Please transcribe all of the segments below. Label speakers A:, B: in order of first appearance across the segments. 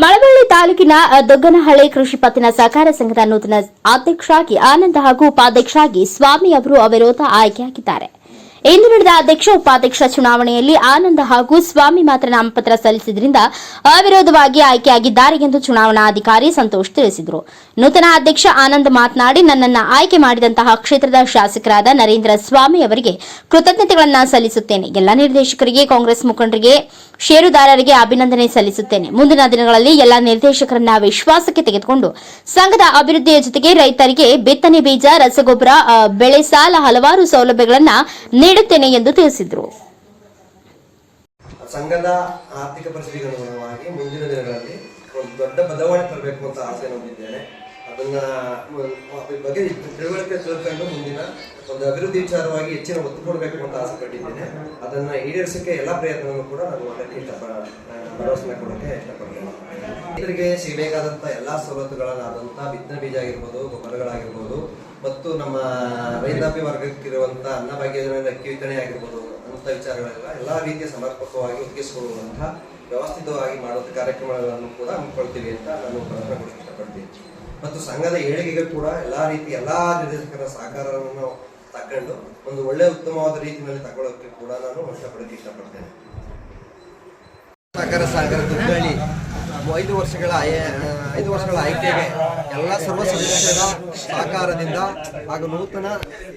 A: ಮಳವಳ್ಳಿ ತಾಲೂಕಿನ ದೊಗ್ಗನಹಳ್ಳಿ ಕೃಷಿ ಪತ್ತಿನ ಸಹಕಾರ ಸಂಘದ ನೂತನ ಅಧ್ಯಕ್ಷರಾಗಿ ಆನಂದ್ ಹಾಗೂ ಉಪಾಧ್ಯಕ್ಷರಾಗಿ ಸ್ವಾಮಿ ಅವರು ಅವಿರೋಧ ಆಯ್ಕೆಯಾಗಿದ್ದಾರೆ. ಇಂದು ನಡೆದ ಅಧ್ಯಕ್ಷ ಉಪಾಧ್ಯಕ್ಷ ಚುನಾವಣೆಯಲ್ಲಿ ಆನಂದ್ ಹಾಗೂ ಸ್ವಾಮಿ ಮಾತ್ರ ನಾಮಪತ್ರ ಸಲ್ಲಿಸಿದ್ರಿಂದ ಅವಿರೋಧವಾಗಿ ಆಯ್ಕೆಯಾಗಿದ್ದಾರೆ ಎಂದು ಚುನಾವಣಾಧಿಕಾರಿ ಸಂತೋಷ್ ತಿಳಿಸಿದರು. ನೂತನ ಅಧ್ಯಕ್ಷ ಆನಂದ್ ಮಾತನಾಡಿ, ನನ್ನನ್ನು ಆಯ್ಕೆ ಮಾಡಿದಂತಹ ಕ್ಷೇತ್ರದ ಶಾಸಕರಾದ ನರೇಂದ್ರ ಸ್ವಾಮಿ ಅವರಿಗೆ ಕೃತಜ್ಞತೆಗಳನ್ನು ಸಲ್ಲಿಸುತ್ತೇನೆ. ಎಲ್ಲ ನಿರ್ದೇಶಕರಿಗೆ, ಕಾಂಗ್ರೆಸ್ ಮುಖಂಡರಿಗೆ, ಷೇರುದಾರರಿಗೆ ಅಭಿನಂದನೆ ಸಲ್ಲಿಸುತ್ತೇನೆ. ಮುಂದಿನ ದಿನಗಳಲ್ಲಿ ಎಲ್ಲ ನಿರ್ದೇಶಕರನ್ನ ವಿಶ್ವಾಸಕ್ಕೆ ತೆಗೆದುಕೊಂಡು ಸಂಘದ ಅಭಿವೃದ್ಧಿಯ ಜೊತೆಗೆ ರೈತರಿಗೆ ಬಿತ್ತನೆ ಬೀಜ, ರಸಗೊಬ್ಬರ ಬೆಳೆ ಸಾಲ, ಹಲವಾರು ಸೌಲಭ್ಯಗಳನ್ನು ನೀಡುತ್ತೇನೆ ಎಂದು ತಿಳಿಸಿದರು.
B: ಸಂಘದ ಆರ್ಥಿಕ ಪರಿಸ್ಥಿತಿಗೆ ಅನುಗುಣವಾಗಿ ಮುಂದಿನ ದಿನಗಳಲ್ಲಿ ಒಂದು ದೊಡ್ಡ ಬದಲಾವಣೆ ತರಬೇಕು ಅಂತ ಆಸೆ ಹೊಂದಿದ್ದೇನೆ. ಅದನ್ನ ಬಗ್ಗೆ ತಿಳುವಳಿಕೆ ತಿಳ್ಕೊಂಡು ಮುಂದಿನ ಒಂದು ಅಭಿವೃದ್ಧಿ ವಿಚಾರವಾಗಿ ಹೆಚ್ಚಿನ ಒತ್ತು ಕೊಡಬೇಕು ಅಂತ ಆಸೆ ಪಟ್ಟಿದ್ದೇನೆ ಅದನ್ನ ಈಡೇರಿಸಕ್ಕೆ ಎಲ್ಲಾ ಪ್ರಯತ್ನವನ್ನು ಕೂಡ ನಾನು ಮಾಡಕ್ಕೆ ಇಷ್ಟಪಡ ಭರವಸೆ ಕೊಡೋಕ್ಕೆ ಇಷ್ಟಪಡ್ತೇನೆ ರೈತರಿಗೆ ಸಿಗಬೇಕಾದಂತ ಎಲ್ಲಾ ಸವಲತ್ತುಗಳನ್ನಾದಂಥ ಬಿತ್ತನೆ ಬೀಜ ಆಗಿರ್ಬೋದು, ಗೊಬ್ಬರಗಳಾಗಿರ್ಬೋದು, ಮತ್ತು ನಮ್ಮ ರೈತಾಪಿ ವರ್ಗಕ್ಕಿರುವಂತ ಅನ್ನಭಾಗ್ಯ ಯೋಜನೆ ಅಕ್ಕಿ ವಿತರಣೆ ಆಗಿರ್ಬೋದು, ಅಂತ ವಿಚಾರಗಳೆಲ್ಲ ಎಲ್ಲಾ ರೀತಿಯ ಸಮರ್ಪಕವಾಗಿ ಒದಗಿಸಿಕೊಳ್ಳುವಂತಹ ವ್ಯವಸ್ಥಿತವಾಗಿ ಮಾಡುವಂಥ ಕಾರ್ಯಕ್ರಮಗಳನ್ನು ಕೂಡ ಹಮ್ಮಿಕೊಳ್ತೀವಿ ಅಂತ ನಾನು ಪ್ರಯತ್ನ ಇಷ್ಟಪಡ್ತೀನಿ ಮತ್ತು ಸಂಘದ ಏಳಿಗೆಗೆ ಕೂಡ ಎಲ್ಲಾ ರೀತಿ ಎಲ್ಲಾ ನಿರ್ದೇಶಕರ ಸಹಕಾರವನ್ನು ತಕೊಂಡು ಒಂದು ಒಳ್ಳೆ ಉತ್ತಮವಾದ ರೀತಿಯಲ್ಲಿ ತಗೊಳ್ಳೋಕೆ ಕೂಡ ನಾನು ಇಷ್ಟಪಡಕ್ಕೆ ಇಷ್ಟಪಡ್ತೇನೆ. ಸಹಕಾರ ಸಾಗರ ಐದು ವರ್ಷಗಳ ಐದು ವರ್ಷಗಳ ಆಯ್ಕೆಗೆ ಎಲ್ಲ ಸರ್ವ ಸದಸ್ಯರ ಸಹಕಾರದಿಂದ ಹಾಗೂ ನೂತನ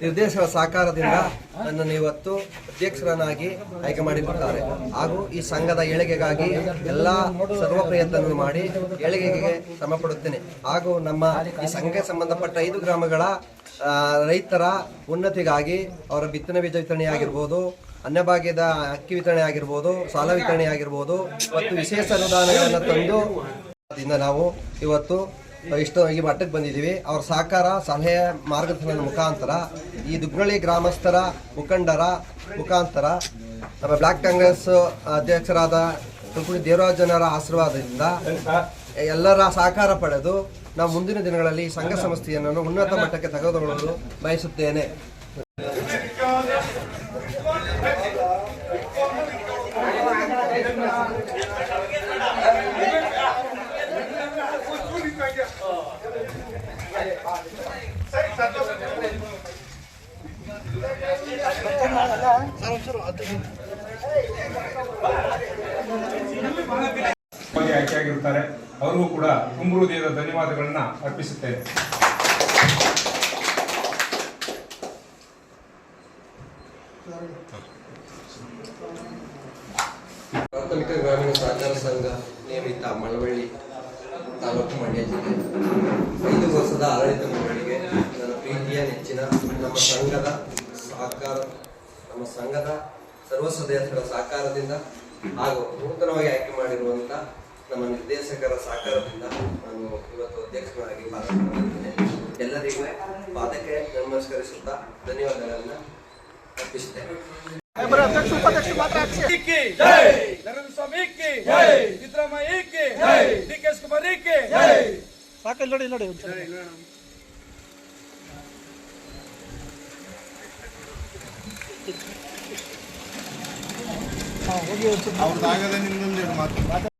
B: ನಿರ್ದೇಶಕರ ಸಹಕಾರದಿಂದ ನನ್ನನ್ನು ಇವತ್ತು ಅಧ್ಯಕ್ಷರನ್ನಾಗಿ ಆಯ್ಕೆ ಮಾಡಿರುತ್ತಾರೆ ಹಾಗೂ ಈ ಸಂಘದ ಏಳಿಗೆಗಾಗಿ ಎಲ್ಲ ಸರ್ವ ಪ್ರಯತ್ನವನ್ನು ಮಾಡಿ ಏಳಿಗೆಗೆ ಶ್ರಮ ಪಡುತ್ತೇನೆ. ಹಾಗೂ ನಮ್ಮ ಈ ಸಂಘಕ್ಕೆ ಸಂಬಂಧಪಟ್ಟ ಐದು ಗ್ರಾಮಗಳ ರೈತರ ಉನ್ನತಿಗಾಗಿ ಅವರ ಬಿತ್ತನೆ ಬೀಜ ವಿತರಣೆ ಆಗಿರ್ಬೋದು ಅನ್ನಭಾಗ್ಯದ ಅಕ್ಕಿ ವಿತರಣೆ ಆಗಿರ್ಬೋದು, ಸಾಲ ವಿತರಣೆ ಆಗಿರ್ಬೋದು, ಮತ್ತು ವಿಶೇಷ ಅನುದಾನಗಳನ್ನು ತಂದು ಅದರಿಂದ ನಾವು ಇವತ್ತು ಇಷ್ಟು ಈ ಮಟ್ಟಕ್ಕೆ ಬಂದಿದ್ದೀವಿ. ಅವ್ರ ಸಹಕಾರ, ಸಲಹೆ ಮಾರ್ಗದರ್ಶನದ ಮುಖಾಂತರ ಈ ದುಗ್ನಳ್ಳಿ ಗ್ರಾಮಸ್ಥರ ಮುಖಂಡರ ಮುಖಾಂತರ ನಮ್ಮ ಬ್ಲಾಕ್ ಕಾಂಗ್ರೆಸ್ ಅಧ್ಯಕ್ಷರಾದ ತುಮಕೂರು ದೇವರಾಜನರ ಆಶೀರ್ವಾದದಿಂದ ಎಲ್ಲರ ಸಹಕಾರ ಪಡೆದು ನಾವು ಮುಂದಿನ ದಿನಗಳಲ್ಲಿ ಸಂಘ ಸಂಸ್ಥೆಯನ್ನು ಉನ್ನತ ಮಟ್ಟಕ್ಕೆ ತೆಗೆದುಕೊಳ್ಳಲು ಬಯಸುತ್ತೇನೆ.
C: ಆಯ್ಕೆಯಾಗಿರುತ್ತಾರೆ. ಅವರಿಗೂ ಕೂಡ ತುಂಬು ಹೃದಯದ ಧನ್ಯವಾದಗಳನ್ನ ಅರ್ಪಿಸುತ್ತೇನೆ.
B: ಗ್ರಾಮೀಣ ಸಂಘ ನಿಯಮಿತ ಮಳವಳ್ಳಿ ತಾಲೂಕು ಮಂಡ್ಯ ಜಿಲ್ಲೆ. ಐದು ವರ್ಷದ ಆಡಳಿತ ಮಂಡಳಿಗೆ ನನ್ನ ಪ್ರೀತಿಯ ನೆಚ್ಚಿನ ನಮ್ಮ ಸಂಘದ ಸಹಕಾರ ನಮ್ಮ ಸಂಘದ ಸರ್ವ ಸದಸ್ಯರ ಸಹಕಾರದಿಂದ ಹಾಗೂ ನೂತನವಾಗಿ ಆಯ್ಕೆ ಮಾಡಿರುವಂತ ನಮ್ಮ ನಿರ್ದೇಶಕರ ಸಹಕಾರದಿಂದ ನಾನು ಇವತ್ತು ಅಧ್ಯಕ್ಷರಾಗಿ ಪಾಲ್ಗೊಂಡಿದ್ದೇನೆ ಎಲ್ಲರಿಗೂ ಪಾದಕ್ಕೆ ನಮಸ್ಕರಿಸುತ್ತಾ ಧನ್ಯವಾದಗಳನ್ನು ಅರ್ಪಿಸುತ್ತೇನೆ.
D: ನರೇಂದ್ರ ಸ್ವಾಮಿ ಸಿದ್ದರಾಮಯ್ಯ ಡಿ ಕೆ ಕುಮಾರ್
E: ಸಾಕಲ್ಲಿ ನೋಡಿ ನೋಡಿ
F: ಅವ್ರದ್ದಾಗದೆ ನಿಮ್ದೊಂದು ಮಾತು.